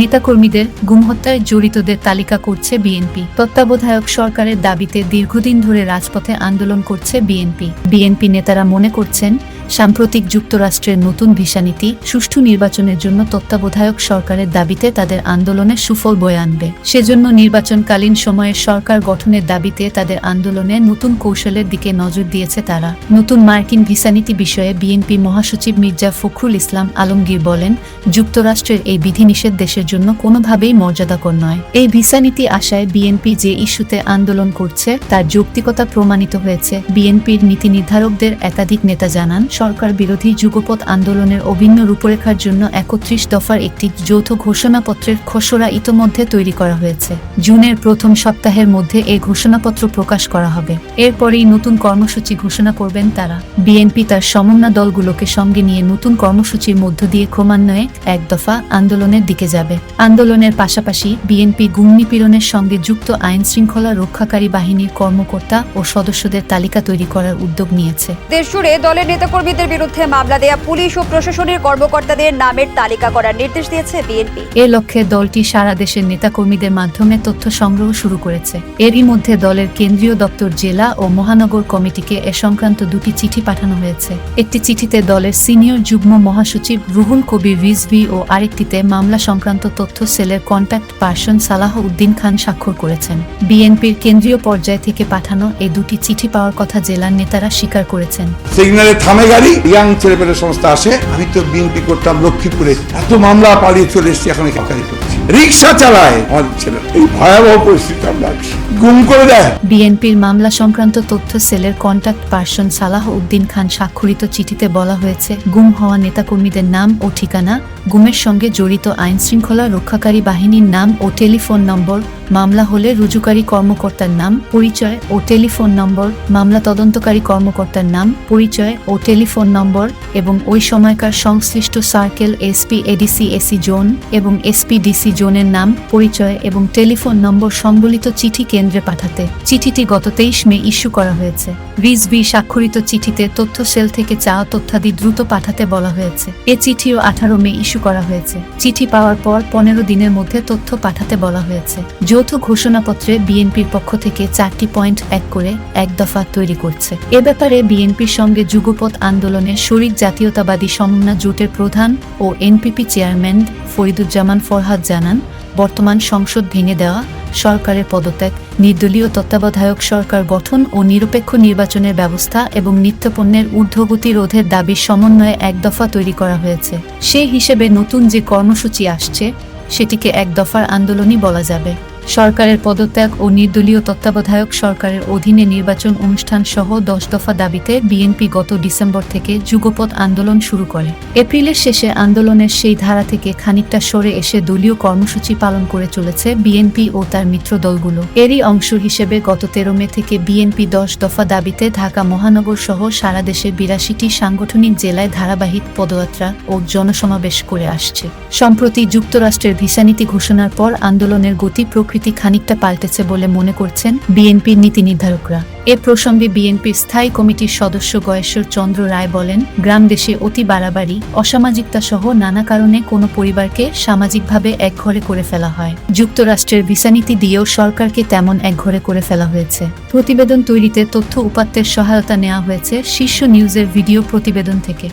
নেতাকর্মীদের গুম হত্যায় জড়িতদের তালিকা করছে বিএনপি। তত্ত্বাবধায়ক সরকারের দাবিতে দীর্ঘদিন ধরে রাজপথে আন্দোলন করছে বিএনপি। বিএনপি নেতারা মনে করছেন সাম্প্রতিক যুক্তরাষ্ট্রের নতুন ভিসা নীতি সুষ্ঠু নির্বাচনের জন্য তত্ত্বাবধায়ক সরকারের দাবিতে তাদের আন্দোলনের সুফল বয়ে আনবে। সেজন্য নির্বাচনকালীন সময়ে সরকার গঠনের দাবিতে তাদের আন্দোলনে নতুন কৌশলের দিকে নজর দিয়েছে তারা। নতুন মার্কিন ভিসা নীতি বিষয়ে বিএনপি মহাসচিব মির্জা ফখরুল ইসলাম আলমগীর বলেন, যুক্তরাষ্ট্রের এই বিধিনিষেধ দেশের জন্য কোনোভাবেই মর্যাদাকর নয়। এই ভিসা নীতি আশায় বিএনপি যে ইস্যুতে আন্দোলন করছে, তার যৌক্তিকতা প্রমাণিত হয়েছে। বিএনপির নীতি নির্ধারকদের একাধিক নেতা জানান সরকার বিরোধী যুগপথ আন্দোলনের অভিন্ন রূপরেখার জন্য একত্রিশ দফার একটি যৌথ ঘোষণাপত্রের খসড়া ইতোমধ্যে তৈরি করা হয়েছে। জুনের প্রথম সপ্তাহের মধ্যে এই ঘোষণাপত্র প্রকাশ করা হবে। এরপরেই নতুন কর্মসূচি ঘোষণা করবেন তারা। বিএনপি তার সমন্বয় দলগুলোকে সঙ্গে নিয়ে নতুন কর্মসূচির মধ্য দিয়ে ক্রমান্বয়ে এক দফা আন্দোলনের দিকে যাবে। আন্দোলনের পাশাপাশি বিএনপি গুমনিপীড়নের সঙ্গে যুক্ত আইন শৃঙ্খলা রক্ষাকারী বাহিনীর কর্মকর্তা ও সদস্যদের তালিকা তৈরি করার উদ্যোগ নিয়েছে। দেশ জুড়ে দলের নেতাকর্মীদের বিরুদ্ধে মামলা দেয়া পুলিশ ও প্রশাসনের কর্মকর্তাদের নামের তালিকা করার নির্দেশ দিয়েছে বিএনপি। এ লক্ষ্যে দলটি সারা দেশের নেতাকর্মীদের মাধ্যমে তথ্য সংগ্রহ শুরু করেছে। এরই মধ্যে দলের কেন্দ্রীয় দপ্তর জেলা ও মহানগর কমিটিকে এ সংক্রান্ত দুটি চিঠি পাঠানো হয়েছে। একটি চিঠিতে দলের সিনিয়র যুগ্ম মহাসচিব রুহুল কবির রিজভি ও আরেকটিতে মামলা সংক্রান্ত তথ্য সেলের কন্ট্যাক্ট পার্সন সালাহ উদ্দিন খান স্বাক্ষর করেছেন। বিএনপির কেন্দ্রীয় পর্যায় থেকে পাঠানো এই দুটি চিঠি পাওয়ার কথা জেলার নেতারা স্বীকার করেছেন। সিগন্যালে থামে গাড়ি ইয়াং ছেলেপেলে সংস্থা আসে আমি তো বিএনপি করতাম লক্ষ্মীপুরে। এত মামলা পালিয়ে চলে এসেছি, এখন কাকারি করছি। রিক্সা চালায়। আমাদের ছেলে, এই ভয়াবহ পরিস্থিতি আমরা গুম করে দেয়। বিএনপির মামলা সংক্রান্ত তথ্য সেলের কন্ট্যাক্ট পার্সন সালাহ উদ্দিন খান স্বাক্ষরিত চিঠিতে বলা হয়েছে, গুম হওয়া নেতাকর্মীদের নাম ও ঠিকানা, গুমের সঙ্গে জড়িত আইন শৃঙ্খলা রক্ষাকারী বাহিনীর নাম ও টেলিফোন নম্বর মামলা হলে রুজুকারী কর্মকর্তার নাম, পরিচয় ও টেলিফোন নম্বর, মামলা তদন্তকারী কর্মকর্তার নাম, পরিচয় ও টেলিফোন নম্বর এবং ওই সময়কার সংশ্লিষ্ট circle SP, ADC, AC zone এবং এসপি, ডিসি জোনের নাম, পরিচয় এবং টেলিফোন নম্বর সম্বলিত চিঠি কেন্দ্রে পাঠাতে। চিঠিটি গত তেইশ মে ইস্যু করা হয়েছে। রিজবি স্বাক্ষরিত চিঠিতে তথ্য সেল থেকে চাওয়া তথ্যাদি দ্রুত পাঠাতে বলা হয়েছে। এ চিঠিও আঠারো মে ইস্যু করা হয়েছে। চিঠি পাওয়ার পর পনেরো দিনের মধ্যে তথ্য পাঠাতে বলা হয়েছে। যৌথ ঘোষণাপত্রে বিএনপির পক্ষ থেকে চারটি পয়েন্ট এক করে এক দফা তৈরি করছে। এ ব্যাপারে বিএনপির সঙ্গে যুগপৎ আন্দোলনের শরিক জাতীয়তাবাদী সমন্বয় জোটের প্রধান ও এনপিপি চেয়ারম্যান ফরিদুজ্জামান ফরহাদ জানান, বর্তমান সংসদ ভেঙে দেওয়া, সরকারের পদত্যাগ, নির্দলীয় তত্ত্বাবধায়ক সরকার গঠন ও নিরপেক্ষ নির্বাচনের ব্যবস্থা এবং নিত্যপণ্যের ঊর্ধ্বগতি রোধের দাবির সমন্বয়ে এক দফা তৈরি করা হয়েছে। সেই হিসেবে নতুন যে কর্মসূচি আসছে, সেটিকে এক দফার আন্দোলনই বলা যাবে। সরকারের পদত্যাগ ও নির্দলীয় তত্ত্বাবধায়ক সরকারের অধীনে নির্বাচন অনুষ্ঠান সহ দশ দফা দাবিতে বিএনপি গত ডিসেম্বর থেকে যুগপৎ আন্দোলন শুরু করে। এপ্রিলের শেষে আন্দোলনের সেই ধারা থেকে খানিকটা সরে এসে দলীয় কর্মসূচি পালন করে চলেছে বিএনপি ও তার মিত্র দলগুলো। এরই অংশ হিসেবে গত তেরো মে থেকে বিএনপি দশ দফা দাবিতে ঢাকা মহানগর সহ সারা দেশের বিরাশিটি সাংগঠনিক জেলায় ধারাবাহিক পদযাত্রা ও জনসমাবেশ করে আসছে। সম্প্রতি যুক্তরাষ্ট্রের ভিসানীতি ঘোষণার পর আন্দোলনের গতি প্রকৃতি খানিকটা পাল্টেছে বলে মনে করছেন বিএনপির নীতি নির্ধারকরা। এ প্রসঙ্গে বিএনপির স্থায়ী কমিটির সদস্য গয়েশ্বর চন্দ্র রায় বলেন, গ্রাম দেশে অতি বাড়াবাড়ি অসামাজিকতা সহ নানা কারণে কোনো পরিবারকে সামাজিকভাবে একঘরে করে ফেলা হয়। যুক্তরাষ্ট্রের ভিসানীতি দিয়েও সরকারকে তেমন একঘরে করে ফেলা হয়েছে। প্রতিবেদন তৈরিতে তথ্য উপাত্তের সহায়তা নেওয়া হয়েছে শীর্ষ নিউজের ভিডিও প্রতিবেদন থেকে।